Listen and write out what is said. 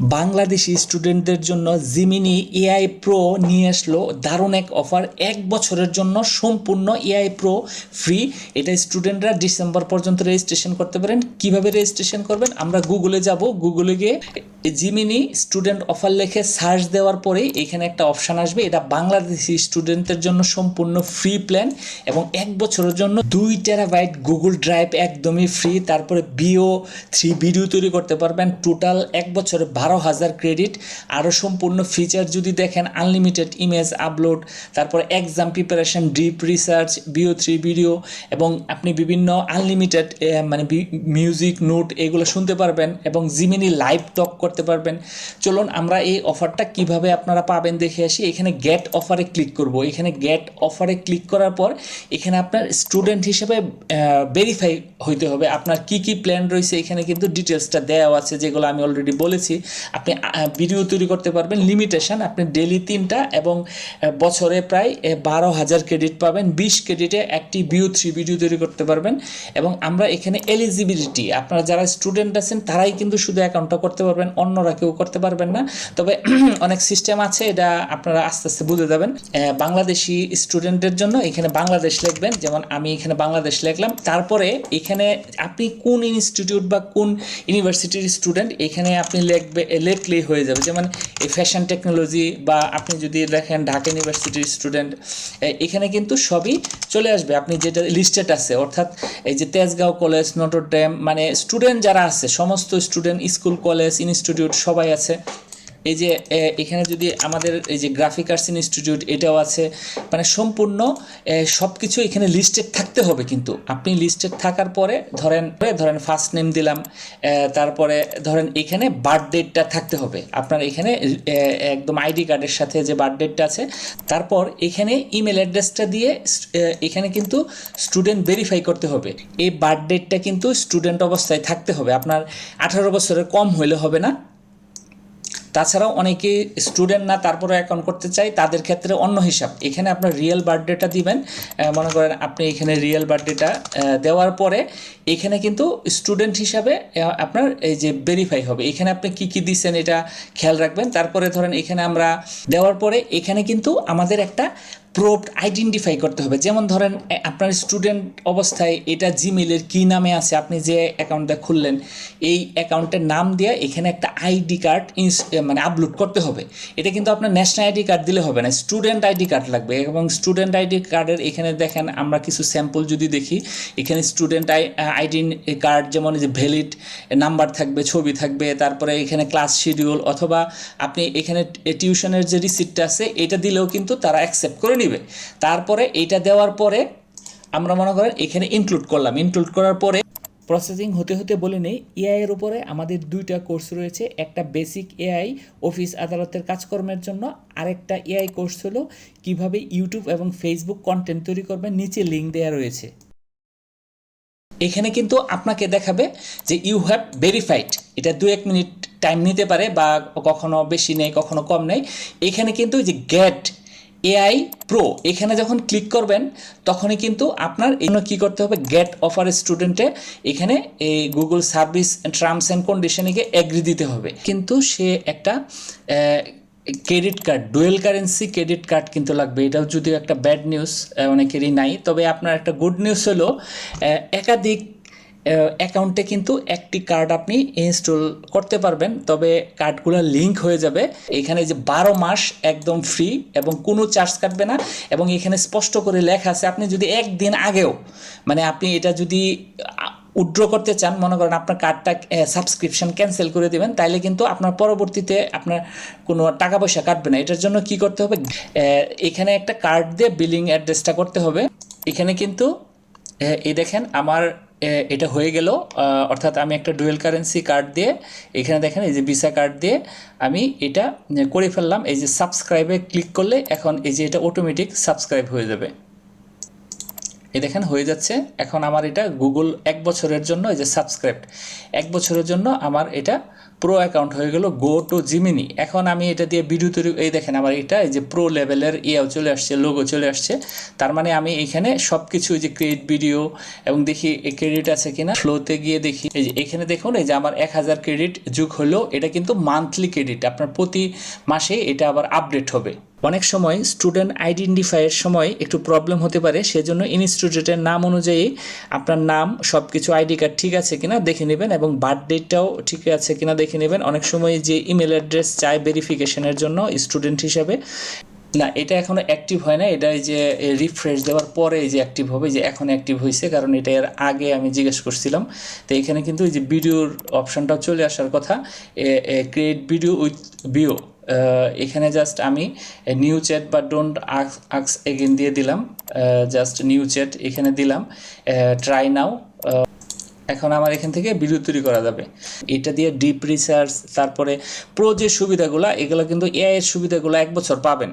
বাংলাদেশি স্টুডেন্টদের জন্য Gemini AI pro নিয়ে আসলো দারুণ এক অফার এক বছরের জন্য সম্পূর্ণ এআই প্রো ফ্রি এটা স্টুডেন্টরা ডিসেম্বর পর্যন্ত রেজিস্ট্রেশন করতে পারেন। কীভাবে রেজিস্ট্রেশন করবেন? আমরা গুগলে যাব। গুগলে গিয়ে জিমিনি স্টুডেন্ট অফার লিখে সার্চ দেওয়ার পরেই এখানে একটা অপশান আসবে। এটা বাংলাদেশি স্টুডেন্টদের জন্য সম্পূর্ণ ফ্রি প্ল্যান এবং এক বছরের জন্য দুই টেরাবাইট গুগল ড্রাইভ একদমই ফ্রি তারপরে বিও থ্রি ভিডিও তৈরি করতে পারবেন। টোটাল এক বছরে বারো হাজার ক্রেডিট আরও সম্পূর্ণ ফিচার যদি দেখেন আনলিমিটেড ইমেজ আপলোড তারপরে exam preparation deep research Veo three video এবং আপনি বিভিন্ন আনলিমিটেড মানে মিউজিক নোট এগুলো শুনতে পারবেন এবং জিমিনি লাইভ টক করতে পারবেন। চলুন আমরা এই অফারটা কীভাবে আপনারা পাবেন দেখে আসি। এখানে গেট অফারে ক্লিক করব। এখানে গেট অফারে ক্লিক করার পর এখানে আপনার স্টুডেন্ট হিসেবে ভেরিফাই হইতে হবে। আপনার কি কি প্ল্যান রয়েছে, এখানে কিন্তু ডিটেলসটা দেওয়া আছে, যেগুলো আমি অলরেডি বলেছি। আপনি ভিডিও তৈরি করতে পারবেন। লিমিটেশন আপনি ডেলি তিনটা এবং বছরে প্রায় বারো হাজার ক্রেডিট পাবেন। বিশ ক্রেডিটে একটি ভিউ থ্রি ভিডিও তৈরি করতে পারবেন। এবং আমরা এখানে এলিজিবিলিটি আপনারা যারা স্টুডেন্ট আছেন, তারাই কিন্তু শুধু অ্যাকাউন্টটা করতে পারবেন, অন্যরা কেউ করতে পারবেন না। তবে অনেক সিস্টেম আছে, এটা আপনারা আস্তে আস্তে বুঝে যাবেন। বাংলাদেশি স্টুডেন্টের জন্য এখানে বাংলাদেশ লিখবেন। যেমন আমি এখানে বাংলাদেশ লিখলাম। তারপরে এখানে আপনি কোন ইনস্টিটিউট বা কোন ইউনিভার্সিটির স্টুডেন্ট এখানে আপনি লিখবে লিখলেই হয়ে যাবে। যেমন এই ফ্যাশন টেকনোলজি বা আপনি যদি দেখেন ঢাকা ইউনিভার্সিটির স্টুডেন্ট এখানে কিন্তু সবই চলে আসবে। আপনি যেটা লিস্টেড আছে, অর্থাৎ এই যে তেজগাঁও কলেজ নটর ড্যাম মানে স্টুডেন্ট যারা আছে, সমস্ত স্টুডেন্ট স্কুল কলেজ ইনস্টিটিউট সবাই আছে। এই যে এখানে যদি আমাদের এই যে গ্রাফিক আর্টস ইনস্টিটিউট এটাও আছে। মানে সম্পূর্ণ সব কিছু এখানে লিস্টেড থাকতে হবে কিন্তু। আপনি লিস্টেড থাকার পরে ধরেন ধরেন ফার্স্ট নেম দিলাম তারপরে ধরেন এখানে বার্থ ডেটটা থাকতে হবে। আপনার এখানে একদম আইডি কার্ডের সাথে যে বার্থ ডেটটা আছে, তারপর এখানে ইমেল অ্যাড্রেসটা দিয়ে এখানে কিন্তু স্টুডেন্ট ভেরিফাই করতে হবে। এই বার্থ ডেটটা কিন্তু স্টুডেন্ট অবস্থায় থাকতে হবে। আপনার আঠারো বছরের কম হইলে হবে না। তাছাড়াও অনেকে স্টুডেন্ট না তারপরে অ্যাকাউন্ট করতে চাই তাদের ক্ষেত্রে অন্য হিসাব। এখানে আপনার রিয়েল বার্থডেটা দিবেন মনে করেন আপনি এখানে রিয়েল বার্থডেটা দেওয়ার পরে এখানে কিন্তু স্টুডেন্ট হিসাবে আপনার এই যে ভেরিফাই হবে। এখানে আপনি কি কি দিচ্ছেন এটা খেয়াল রাখবেন। তারপরে ধরেন এখানে আমরা দেওয়ার পরে এখানে কিন্তু আমাদের একটা প্রোপ্ট আইডেন্টিফাই করতে হবে। যেমন ধরেন আপনার স্টুডেন্ট অবস্থায় এটা জিমেলের কী নামে আছে? আপনি যে অ্যাকাউন্টটা খুললেন, এই অ্যাকাউন্টের নাম দিয়ে এখানে একটা আইডি কার্ড মানে আপলোড করতে হবে। এটা কিন্তু আপনার ন্যাশনাল আইডি কার্ড দিলে হবে না। স্টুডেন্ট আইডি কার্ড লাগবে এবং স্টুডেন্ট আইডি কার্ডের এখানে দেখেন, আমরা কিছু স্যাম্পল যদি দেখি, এখানে স্টুডেন্ট আই আইডি কার্ড যেমন যে ভ্যালিড নাম্বার থাকবে, ছবি থাকবে, তারপরে এখানে ক্লাস শিডিউল অথবা আপনি এখানে টিউশনের যে রিসিপ্টটা আছে, এটা দিলেও কিন্তু তারা অ্যাকসেপ্ট করে নেবে। তারপরে এটা দেওয়ার পরে আমরা মনে করেন এখানে ইনক্লুড করলাম। ইনক্লুড করার পরে প্রসেসিং হতে হতে বলে নেই এআই এর উপরে আমাদের দুইটা কোর্স রয়েছে। একটা বেসিক এআই অফিস আদালতের কাজকর্মের জন্য। আরেকটা এআই কোর্স হলো কীভাবে ইউটিউব এবং ফেসবুক কন্টেন্ট তৈরি করবেন নিচে লিঙ্ক দেওয়া রয়েছে। এখানে কিন্তু আপনাকে দেখাবে যে ইউ হ্যাভ ভেরিফাইড এটা দু এক মিনিট টাইম নিতে পারে বা কখনো বেশি নেই, কখনো কম নেই। এখানে কিন্তু যে গেট এআই প্রো এখানে যখন ক্লিক করবেন, তখনই কিন্তু আপনার এই কী করতে হবে গেট অফার স্টুডেন্টে এখানে এই গুগল সার্ভিস টার্মস অ্যান্ড কন্ডিশনিংয়ে এগ্রি দিতে হবে। কিন্তু সে একটা credit card dual currency credit card কিন্তু লাগবে। এটাও যদিও একটা ব্যাড নিউজ অনেকেরই নাই। তবে আপনার একটা গুড নিউজ হলো একাধিক অ্যাকাউন্টে কিন্তু একটি কার্ড আপনি ইনস্টল করতে পারবেন, তবে কার্ডগুলো লিঙ্ক হয়ে যাবে। এখানে যে বারো মাস একদম ফ্রি এবং কোনো চার্জ কাটবে না এবং এখানে স্পষ্ট করে লেখা আছে, আপনি যদি একদিন আগেও মানে আপনি এটা যদি উইড্র করতে চান, মনে করেন আপনার কার্ডটা সাবস্ক্রিপশন ক্যান্সেল করে দেবেন, তাইলে কিন্তু আপনার পরবর্তীতে আপনার কোনো টাকা পয়সা কাটবে না। এটার জন্য কি করতে হবে? এখানে একটা কার্ড দিয়ে বিলিং অ্যাড্রেসটা করতে হবে। এখানে কিন্তু এই দেখেন, আমার এটা হয়ে গেল। অর্থাৎ আমি একটা ডুয়েল কারেন্সি কার্ড দিয়ে, এখানে দেখেন এই যে ভিসা কার্ড দিয়ে আমি এটা করে ফেললাম। এই যে সাবস্ক্রাইবে ক্লিক করলে এখন এই যে এটা অটোমেটিক সাবস্ক্রাইব হয়ে যাবে। এ দেখেন হয়ে যাচ্ছে। এখন আমার এটা গুগল এক বছরের জন্য এই যে সাবস্ক্রাইব এক বছরের জন্য আমার এটা প্রো অ্যাকাউন্ট হয়ে গেল গো টু জিমিনি এখন আমি এটা দিয়ে ভিডিও তৈরি এই দেখেন আমার এটা, এই যে প্রো লেভেলের ইয়েও চলে আসছে লোগো চলে আসছে। তার মানে আমি এখানে সব কিছু যে ক্রেডিট ভিডিও এবং দেখি ক্রেডিট আছে কিনা। ফ্লোতে গিয়ে দেখি, এই যে এখানে দেখুন, এই যে আমার এক হাজার ক্রেডিট যুগ হলো, এটা কিন্তু মান্থলি ক্রেডিট আপনার প্রতি মাসে এটা আবার আপডেট হবে। অনেক সময় স্টুডেন্ট আইডেন্টিফাইয়ের সময় একটু প্রবলেম হতে পারে, সেজন্য ইনস্টিটিউটের নাম অনুযায়ী আপনার নাম সব কিছু আইডি কার্ড ঠিক আছে কিনা দেখে নেবেন এবং বার্থডেটাও ঠিক আছে কিনা দেখে নেবেন। অনেক সময় যে ইমেল অ্যাড্রেস চায় ভেরিফিকেশনের জন্য স্টুডেন্ট হিসাবে। না, এটা এখনও অ্যাক্টিভ হয় না। এটা যে রিফ্রেশ দেওয়ার পরে যে অ্যাক্টিভ হবে, যে এখন অ্যাক্টিভ হয়েছে কারণ এটা এর আগে আমি জিজ্ঞেস করছিলাম। তো এখানে কিন্তু এই যে ভিডিওর অপশনটাও চলে আসার কথা। ক্রিয়েট ভিডিও উইথ ভিও এখানে জাস্ট আমি নিউ চ্যাট বা ডোন্ট আক্স এগেন দিয়ে দিলাম। জাস্ট নিউ চ্যাট এখানে দিলাম। ট্রাই নাও এখন আমার এখান থেকে ভিডিও তৈরি করা যাবে। এটা দিয়ে ডিপ রিসার্চ তারপরে প্রো যে সুবিধাগুলো, এগুলো কিন্তু এআই এর সুবিধাগুলো এক বছর পাবেন।